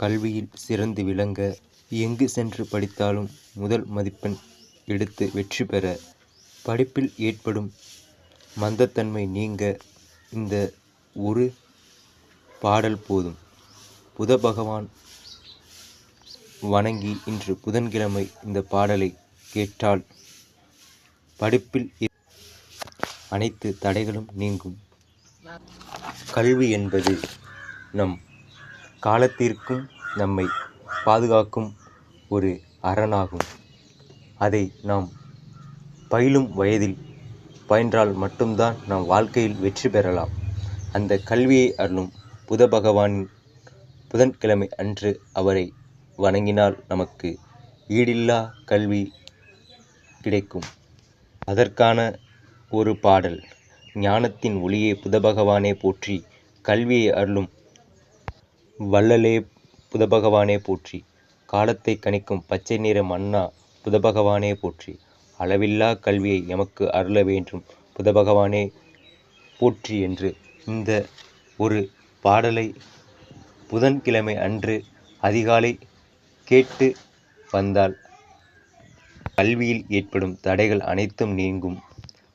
கல்வியில் சிறந்து விளங்க எங்கு சென்று படித்தாலும் முதல் மதிப்பெண் எடுத்து வெற்றி பெற படிப்பில் ஏற்படும் மந்தத்தன்மை நீங்க இந்த ஒரு பாடல் போதும். புத பகவான் வணங்கி இன்று புதன்கிழமை இந்த பாடலை கேட்டால் படிப்பில் அனைத்து தடைகளும் நீங்கும். கல்வி என்பது நம் காலத்திற்கும் நம்மை பாதுகாக்கும் ஒரு அரணாகும். அதை நாம் பயிலும் வயதில் பயின்றால் மட்டும்தான் நாம் வாழ்க்கையில் வெற்றி பெறலாம். அந்த கல்வியை அருளும் புத பகவானின் புதன்கிழமை அன்று அவரை வணங்கினால் நமக்கு ஈடில்லா கல்வி கிடைக்கும். அதற்கான ஒரு பாடல் ஞானத்தின் ஒளியே புதபகவானே போற்றி கல்வியை அருளும் வள்ளலே புதபகவானே போற்றி. காலத்தை கணிக்கும் பச்சை நிற மன்னா புதபகவானே போற்றி. அளவில்லா கல்வியை எமக்கு அருள வேண்டும். புதபகவானே போற்றி என்று இந்த ஒரு பாடலை புதன்கிழமை அன்று அதிகாலை கேட்டு வந்தால் கல்வியில் ஏற்படும் தடைகள் அனைத்தும் நீங்கும்.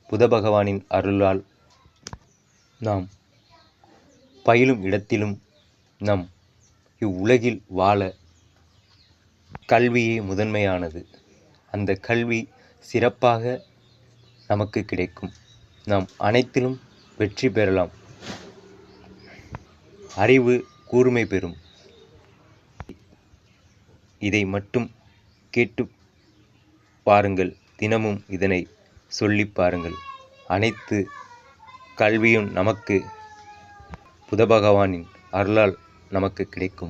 புதபகவானின் அருளால் நாம் பயிலும் இடத்திலும் நம் இவ்வுலகில் வாழ கல்வியே முதன்மையானது. அந்த கல்வி சிறப்பாக நமக்கு கிடைக்கும். நாம் அனைத்திலும் வெற்றி பெறலாம். அறிவு கூர்மை பெறும். இதை மட்டும் கேட்டு பாருங்கள். தினமும் இதனை சொல்லி பாருங்கள். அனைத்து கல்வியும் நமக்கு புதபகவானின் அருளால் நமக்கு கிடைக்கும்.